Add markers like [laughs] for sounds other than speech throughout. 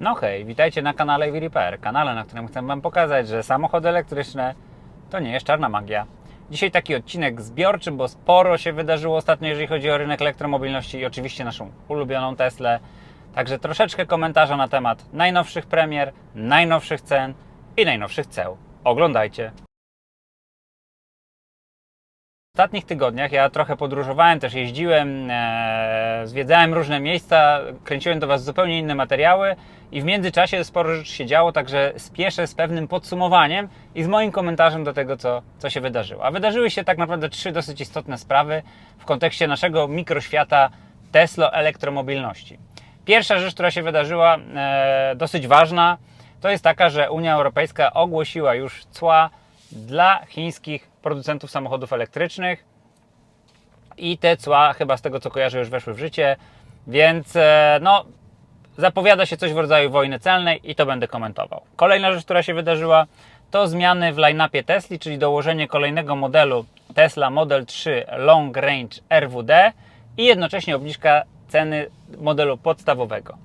No hej, witajcie na kanale EV Repair, kanale, na którym chcę Wam pokazać, że samochody elektryczne to nie jest czarna magia. Dzisiaj taki odcinek zbiorczy, bo sporo się wydarzyło ostatnio, jeżeli chodzi o rynek elektromobilności i oczywiście naszą ulubioną Teslę. Także troszeczkę komentarza na temat najnowszych premier, najnowszych cen i najnowszych ceł. Oglądajcie. Ostatnich tygodniach ja trochę podróżowałem, też jeździłem, e, zwiedzałem różne miejsca, kręciłem do Was zupełnie inne materiały i w międzyczasie sporo rzeczy się działo, także spieszę z pewnym podsumowaniem i z moim komentarzem do tego, co, co się wydarzyło. A wydarzyły się tak naprawdę trzy dosyć istotne sprawy w kontekście naszego mikroświata Tesla elektromobilności. Pierwsza rzecz, która się wydarzyła, e, dosyć ważna, to jest taka, że Unia Europejska ogłosiła już cła dla chińskich producentów samochodów elektrycznych i te cła chyba z tego co kojarzę już weszły w życie, więc e, no zapowiada się coś w rodzaju wojny celnej i to będę komentował. Kolejna rzecz, która się wydarzyła, to zmiany w line-upie Tesla, czyli dołożenie kolejnego modelu Tesla Model 3 Long Range RWD i jednocześnie obniżka ceny modelu podstawowego.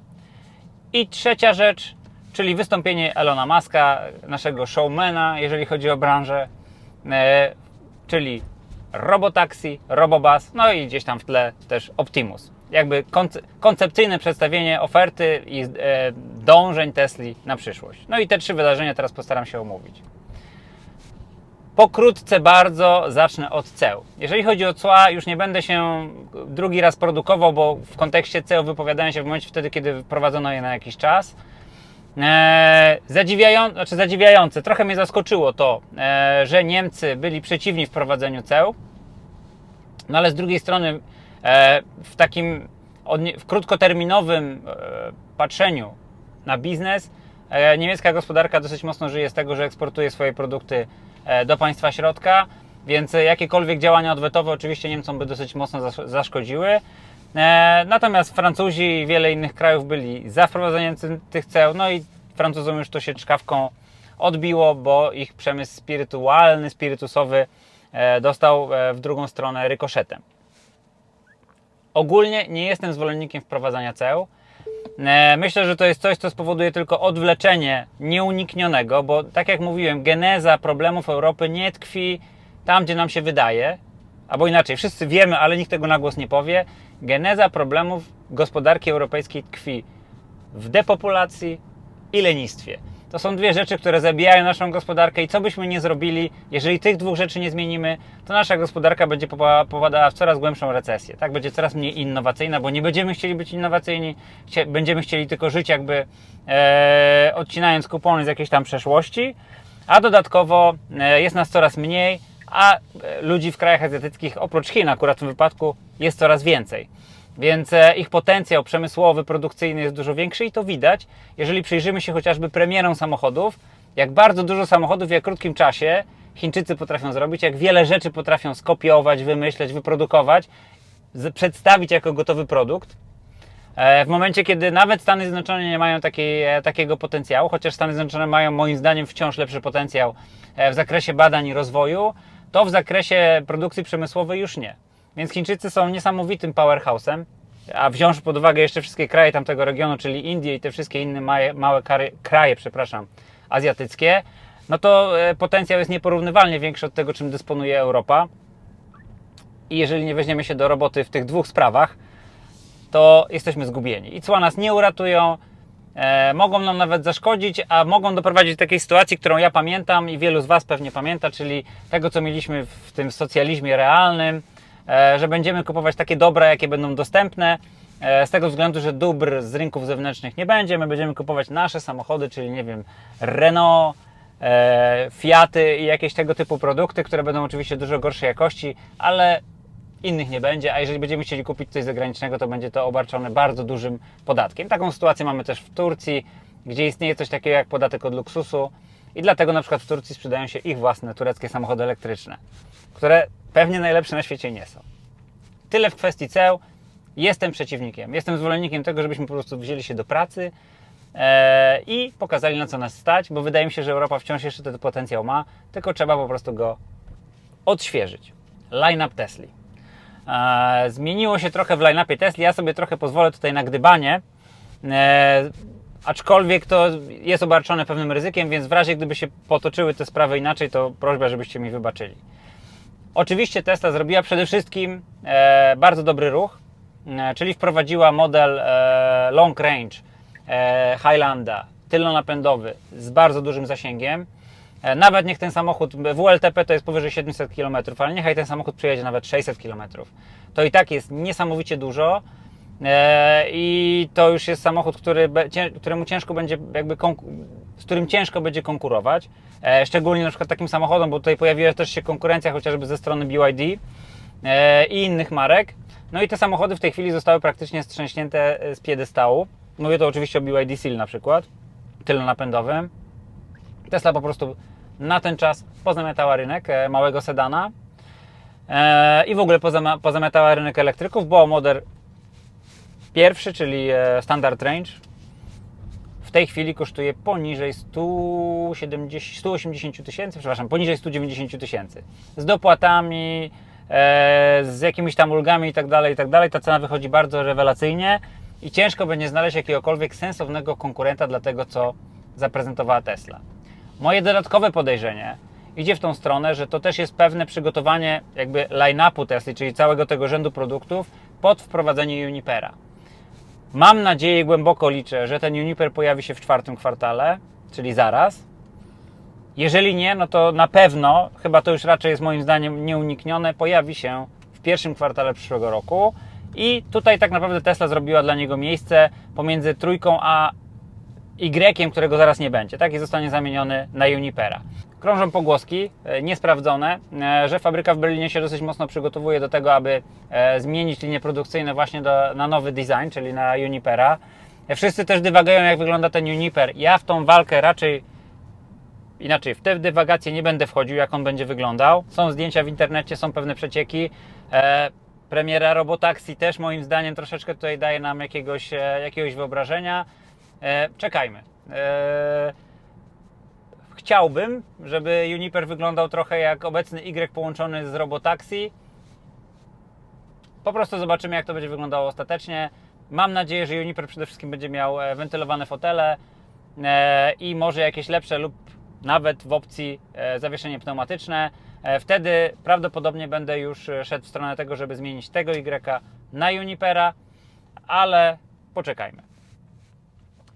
I trzecia rzecz, czyli wystąpienie Elona Muska, naszego showmana, jeżeli chodzi o branżę, czyli Robotaxi, Robobus, no i gdzieś tam w tle też Optimus. Jakby konce- koncepcyjne przedstawienie oferty i e, dążeń Tesli na przyszłość. No i te trzy wydarzenia teraz postaram się omówić. Pokrótce bardzo zacznę od ceł. Jeżeli chodzi o cła, już nie będę się drugi raz produkował, bo w kontekście ceł wypowiadałem się w momencie wtedy, kiedy wprowadzono je na jakiś czas. Eee, zadziwiają, znaczy zadziwiające, trochę mnie zaskoczyło to, e, że Niemcy byli przeciwni wprowadzeniu ceł, no ale z drugiej strony e, w takim w krótkoterminowym e, patrzeniu na biznes e, niemiecka gospodarka dosyć mocno żyje z tego, że eksportuje swoje produkty e, do państwa środka, więc e, jakiekolwiek działania odwetowe oczywiście Niemcom by dosyć mocno zasz- zaszkodziły. E, Natomiast Francuzi i wiele innych krajów byli za wprowadzeniem ty- tych ceł, no i Francuzom już to się czkawką odbiło, bo ich przemysł spirytualny, spirytusowy e, dostał w drugą stronę rykoszetem. Ogólnie nie jestem zwolennikiem wprowadzania ceł. Myślę, że to jest coś, co spowoduje tylko odwleczenie nieuniknionego, bo tak jak mówiłem, geneza problemów Europy nie tkwi tam, gdzie nam się wydaje, albo inaczej, wszyscy wiemy, ale nikt tego na głos nie powie. Geneza problemów gospodarki europejskiej tkwi w depopulacji i lenistwie. To są dwie rzeczy, które zabijają naszą gospodarkę i co byśmy nie zrobili, jeżeli tych dwóch rzeczy nie zmienimy, to nasza gospodarka będzie popa- popadała w coraz głębszą recesję. Tak, będzie coraz mniej innowacyjna, bo nie będziemy chcieli być innowacyjni, będziemy chcieli tylko żyć jakby e, odcinając kupony z jakiejś tam przeszłości, a dodatkowo e, jest nas coraz mniej, a e, ludzi w krajach azjatyckich, oprócz Chin akurat w tym wypadku, jest coraz więcej. Więc e, ich potencjał przemysłowy, produkcyjny jest dużo większy i to widać, jeżeli przyjrzymy się chociażby premierom samochodów, jak bardzo dużo samochodów w jak krótkim czasie Chińczycy potrafią zrobić, jak wiele rzeczy potrafią skopiować, wymyśleć, wyprodukować, przedstawić jako gotowy produkt. E, W momencie, kiedy nawet Stany Zjednoczone nie mają takiej, takiego potencjału, chociaż Stany Zjednoczone mają moim zdaniem wciąż lepszy potencjał w zakresie badań i rozwoju, to w zakresie produkcji przemysłowej już nie. Więc Chińczycy są niesamowitym powerhouse'em, a wziąwszy pod uwagę jeszcze wszystkie kraje tamtego regionu, czyli Indie i te wszystkie inne małe, małe kary, kraje, przepraszam, azjatyckie, no to e, potencjał jest nieporównywalnie większy od tego, czym dysponuje Europa. I jeżeli nie weźmiemy się do roboty w tych dwóch sprawach, to jesteśmy zgubieni. I cła nas nie uratują, e, mogą nam nawet zaszkodzić, a mogą doprowadzić do takiej sytuacji, którą ja pamiętam i wielu z Was pewnie pamięta, czyli tego, co mieliśmy w tym socjalizmie realnym, e, że będziemy kupować takie dobra, jakie będą dostępne, e, z tego względu, że dóbr z rynków zewnętrznych nie będzie, my będziemy kupować nasze samochody, czyli nie wiem, Renault, e, Fiaty i jakieś tego typu produkty, które będą oczywiście dużo gorszej jakości, ale innych nie będzie, a jeżeli będziemy chcieli kupić coś zagranicznego, to będzie to obarczone bardzo dużym podatkiem. Taką sytuację mamy też w Turcji, gdzie istnieje coś takiego jak podatek od luksusu i dlatego na przykład w Turcji sprzedają się ich własne tureckie samochody elektryczne, które pewnie najlepsze na świecie nie są. Tyle w kwestii ceł. Jestem przeciwnikiem. Jestem zwolennikiem tego, żebyśmy po prostu wzięli się do pracy e, i pokazali na co nas stać, bo wydaje mi się, że Europa wciąż jeszcze ten potencjał ma, tylko trzeba po prostu go odświeżyć. Line-up Tesli. Zmieniło się trochę w line-upie Tesla. Ja sobie trochę pozwolę tutaj na gdybanie. E, Aczkolwiek to jest obarczone pewnym ryzykiem, więc w razie gdyby się potoczyły te sprawy inaczej, to prośba, żebyście mi wybaczyli. Oczywiście Tesla zrobiła przede wszystkim e, bardzo dobry ruch, e, czyli wprowadziła model long range e, Highlanda, tylnonapędowy z bardzo dużym zasięgiem. E, nawet niech ten samochód, WLTP to jest powyżej 700 km, ale niechaj ten samochód przejedzie nawet 600 km. To i tak jest niesamowicie dużo. E, I to już jest samochód, który, któremu ciężko będzie jakby z którym ciężko będzie konkurować. E, szczególnie na przykład takim samochodem, bo tutaj pojawiła też się konkurencja chociażby ze strony BYD i innych marek. No i te samochody w tej chwili zostały praktycznie strzęśnięte z piedestału. Mówię to oczywiście o BYD Seal na przykład, tylnonapędowym. Tesla po prostu na ten czas pozamiatała rynek e, małego sedana e, i w ogóle pozamiatała rynek elektryków, bo model Pierwszy, czyli e, Standard Range, w tej chwili kosztuje poniżej 170, 180 tysięcy, przepraszam, poniżej 190 tysięcy. Z dopłatami, z jakimiś tam ulgami i tak dalej, i tak dalej. Ta cena wychodzi bardzo rewelacyjnie i ciężko będzie znaleźć jakiegokolwiek sensownego konkurenta dla tego, co zaprezentowała Tesla. Moje dodatkowe podejrzenie idzie w tą stronę, że to też jest pewne przygotowanie jakby line-upu Tesla, czyli całego tego rzędu produktów pod wprowadzenie Junipera. Mam nadzieję, głęboko liczę, że ten Juniper pojawi się w czwartym kwartale, czyli zaraz. Jeżeli nie, no to na pewno, chyba to już raczej jest moim zdaniem nieuniknione, pojawi się w pierwszym kwartale przyszłego roku. I tutaj tak naprawdę Tesla zrobiła dla niego miejsce pomiędzy trójką a Y, którego zaraz nie będzie, tak? I zostanie zamieniony na Junipera. Krążą pogłoski, e, niesprawdzone, e, że fabryka w Berlinie się dosyć mocno przygotowuje do tego, aby e, zmienić linie produkcyjne właśnie do, na nowy design, czyli na Junipera. E, Wszyscy też dywagają, jak wygląda ten Juniper. Ja w tą walkę raczej inaczej, w te dywagacje nie będę wchodził, jak on będzie wyglądał. Są zdjęcia w internecie, są pewne przecieki. E, premiera Robotaxi też moim zdaniem troszeczkę tutaj daje nam jakiegoś, jakiegoś wyobrażenia. E, czekajmy. E, chciałbym, żeby Juniper wyglądał trochę jak obecny Y połączony z Robotaxi. Po prostu zobaczymy, jak to będzie wyglądało ostatecznie. Mam nadzieję, że Juniper przede wszystkim będzie miał e, wentylowane fotele e, i może jakieś lepsze lub nawet w opcji e, zawieszenie pneumatyczne. Wtedy prawdopodobnie będę już szedł w stronę tego, żeby zmienić tego Y na Junipera, ale poczekajmy.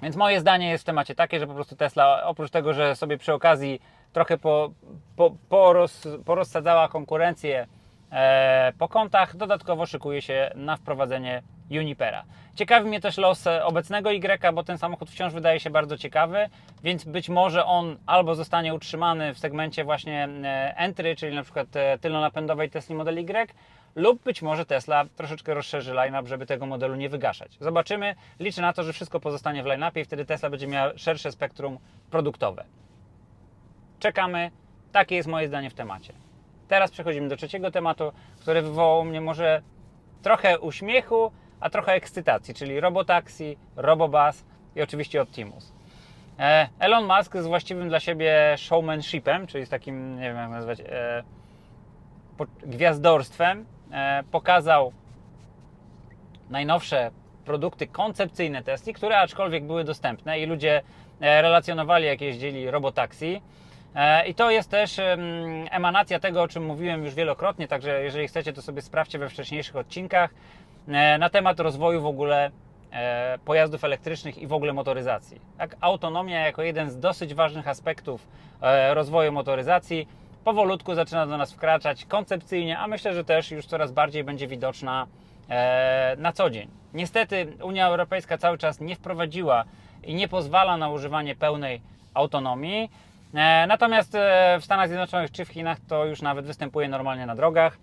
Więc moje zdanie jest w temacie takie, że po prostu Tesla, oprócz tego, że sobie przy okazji trochę po, po, poroz, porozsadzała konkurencję e, po kątach, dodatkowo szykuje się na wprowadzenie Junipera. Ciekawi mnie też los e, obecnego Y, bo ten samochód wciąż wydaje się bardzo ciekawy, więc być może on albo zostanie utrzymany w segmencie właśnie e, entry, czyli na przykład e, tylnonapędowej Tesla Model Y, lub być może Tesla troszeczkę rozszerzy line-up, żeby tego modelu nie wygaszać. Zobaczymy. Liczę na to, że wszystko pozostanie w line-upie i wtedy Tesla będzie miała szersze spektrum produktowe. Czekamy. Takie jest moje zdanie w temacie. Teraz przechodzimy do trzeciego tematu, który wywołał mnie może trochę uśmiechu, a trochę ekscytacji, czyli Robotaxi, Robobus i oczywiście Optimus. E, Elon Musk z właściwym dla siebie showmanshipem, czyli z takim, nie wiem jak nazwać, e, gwiazdorstwem, pokazał najnowsze produkty koncepcyjne Tesli, które aczkolwiek były dostępne i ludzie e, relacjonowali, jak jeździli robotaxi. E, I to jest też em, emanacja tego, o czym mówiłem już wielokrotnie, także jeżeli chcecie, to sobie sprawdźcie we wcześniejszych odcinkach e, na temat rozwoju w ogóle e, pojazdów elektrycznych i w ogóle motoryzacji. Tak, autonomia jako jeden z dosyć ważnych aspektów e, rozwoju motoryzacji powolutku zaczyna do nas wkraczać koncepcyjnie, a myślę, że też już coraz bardziej będzie widoczna e, na co dzień. Niestety Unia Europejska cały czas nie wprowadziła i nie pozwala na używanie pełnej autonomii. E, Natomiast e, w Stanach Zjednoczonych czy w Chinach to już nawet występuje normalnie na drogach.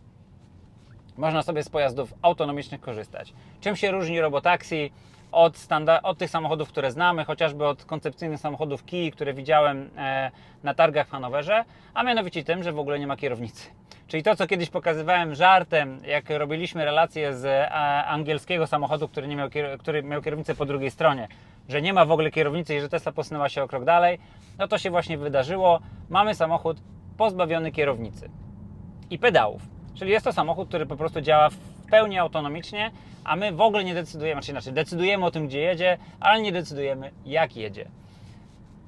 Można sobie z pojazdów autonomicznych korzystać. Czym się różni robotaxi od, od tych samochodów, które znamy, chociażby od koncepcyjnych samochodów Kii, które widziałem e, na targach w Hanowerze, a mianowicie tym, że w ogóle nie ma kierownicy. Czyli to, co kiedyś pokazywałem żartem, jak robiliśmy relacje z angielskiego samochodu, który, nie miał, który miał kierownicę po drugiej stronie, że nie ma w ogóle kierownicy i że Tesla posunęła się o krok dalej, no to się właśnie wydarzyło. Mamy samochód pozbawiony kierownicy i pedałów. Czyli jest to samochód, który po prostu działa w pełni autonomicznie, a my w ogóle nie decydujemy, znaczy inaczej, decydujemy o tym, gdzie jedzie, ale nie decydujemy, jak jedzie.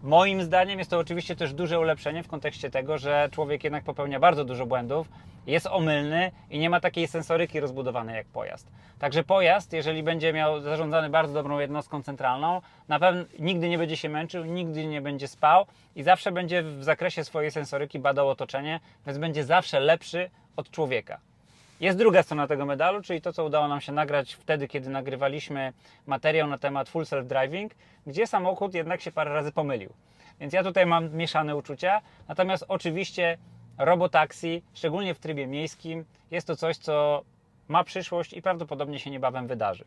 Moim zdaniem jest to oczywiście też duże ulepszenie w kontekście tego, że człowiek jednak popełnia bardzo dużo błędów, jest omylny i nie ma takiej sensoryki rozbudowanej jak pojazd. Także pojazd, jeżeli będzie miał zarządzany bardzo dobrą jednostką centralną, na pewno nigdy nie będzie się męczył, nigdy nie będzie spał i zawsze będzie w zakresie swojej sensoryki badał otoczenie, więc będzie zawsze lepszy od człowieka. Jest druga strona tego medalu, czyli to, co udało nam się nagrać wtedy, kiedy nagrywaliśmy materiał na temat full self-driving, gdzie samochód jednak się parę razy pomylił. Więc ja tutaj mam mieszane uczucia. Natomiast oczywiście robotaxi, szczególnie w trybie miejskim, jest to coś, co ma przyszłość i prawdopodobnie się niebawem wydarzy.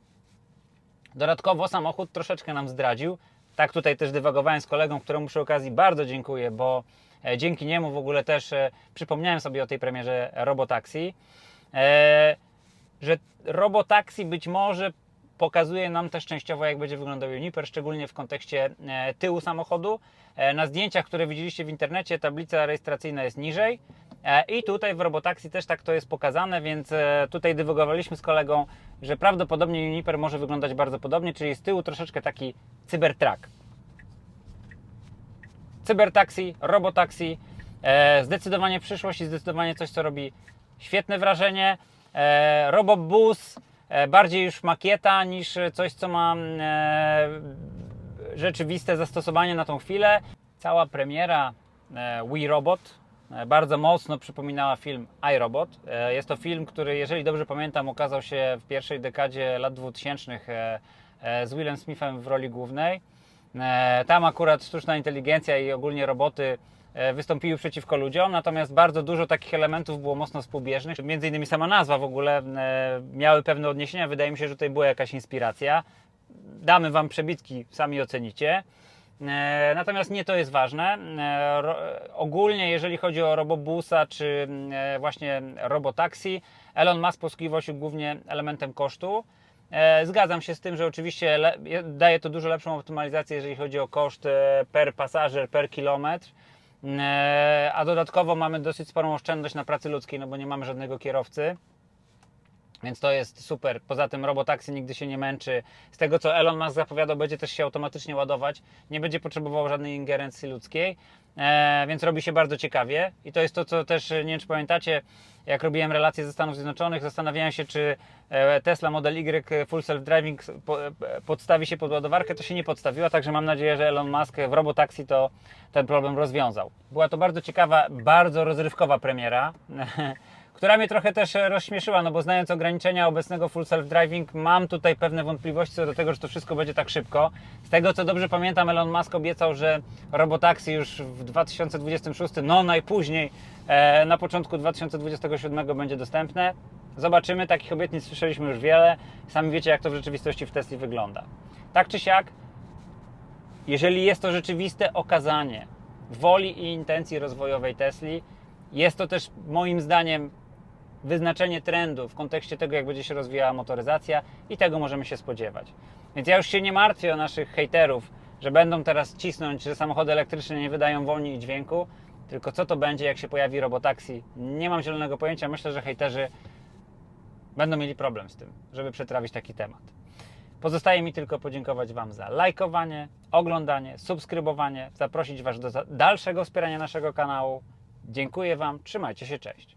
Dodatkowo samochód troszeczkę nam zdradził. Tak tutaj też dywagowałem z kolegą, któremu przy okazji bardzo dziękuję, bo e, dzięki niemu w ogóle też e, przypomniałem sobie o tej premierze Robotaxi, e, że Robotaxi być może pokazuje nam też częściowo, jak będzie wyglądał Juniper, szczególnie w kontekście e, tyłu samochodu. E, Na zdjęciach, które widzieliście w internecie, tablica rejestracyjna jest niżej. E, I tutaj w Robotaxi też tak to jest pokazane, więc e, tutaj dywagowaliśmy z kolegą, że prawdopodobnie Juniper może wyglądać bardzo podobnie, czyli z tyłu troszeczkę taki cybertruck. Cybertaxi, robotaxi, e, zdecydowanie przyszłość i zdecydowanie coś, co robi świetne wrażenie. E, Robobus, e, bardziej już makieta niż coś, co ma e, rzeczywiste zastosowanie na tą chwilę. Cała premiera e, Wii Robot e, bardzo mocno przypominała film iRobot. E, Jest to film, który, jeżeli dobrze pamiętam, ukazał się w pierwszej dekadzie lat 2000 e, e, z Willem Smithem w roli głównej. Tam akurat sztuczna inteligencja i ogólnie roboty wystąpiły przeciwko ludziom, natomiast bardzo dużo takich elementów było mocno współbieżnych. Między innymi sama nazwa w ogóle e, miały pewne odniesienia. Wydaje mi się, że tutaj była jakaś inspiracja. Damy Wam przebitki, sami ocenicie. E, Natomiast nie to jest ważne. E, Ogólnie, jeżeli chodzi o robobusa czy e, właśnie robotaxi, Elon Musk posługiwał się głównie elementem kosztu. E, Zgadzam się z tym, że oczywiście daje to dużo lepszą optymalizację, jeżeli chodzi o koszt e, per pasażer, per kilometr. E, A dodatkowo mamy dosyć sporą oszczędność na pracy ludzkiej, no bo nie mamy żadnego kierowcy. Więc to jest super. Poza tym robotaxi nigdy się nie męczy. Z tego co Elon Musk zapowiadał, będzie też się automatycznie ładować. Nie będzie potrzebował żadnej ingerencji ludzkiej. E, więc robi się bardzo ciekawie. I to jest to, co też, nie wiem czy pamiętacie, jak robiłem relacje ze Stanów Zjednoczonych, zastanawiałem się, czy e, Tesla Model Y Full Self Driving po, e, podstawi się pod ładowarkę. To się nie podstawiła, także mam nadzieję, że Elon Musk w robotaxi to ten problem rozwiązał. Była to bardzo ciekawa, bardzo rozrywkowa premiera. [laughs] która mnie trochę też rozśmieszyła, no bo znając ograniczenia obecnego full self-driving, mam tutaj pewne wątpliwości co do tego, że to wszystko będzie tak szybko. Z tego co dobrze pamiętam, Elon Musk obiecał, że robotaxi już w 2026, no najpóźniej e, na początku 2027 będzie dostępne. Zobaczymy, takich obietnic słyszeliśmy już wiele. Sami wiecie, jak to w rzeczywistości w Tesli wygląda. Tak czy siak, jeżeli jest to rzeczywiste okazanie woli i intencji rozwojowej Tesli, jest to też moim zdaniem wyznaczenie trendu w kontekście tego, jak będzie się rozwijała motoryzacja i tego możemy się spodziewać. Więc ja już się nie martwię o naszych hejterów, że będą teraz cisnąć, że samochody elektryczne nie wydają woni i dźwięku, tylko co to będzie, jak się pojawi robotaxi. Nie mam zielonego pojęcia, myślę, że hejterzy będą mieli problem z tym, żeby przetrawić taki temat. Pozostaje mi tylko podziękować Wam za lajkowanie, oglądanie, subskrybowanie, zaprosić Was do dalszego wspierania naszego kanału. Dziękuję Wam, trzymajcie się, cześć.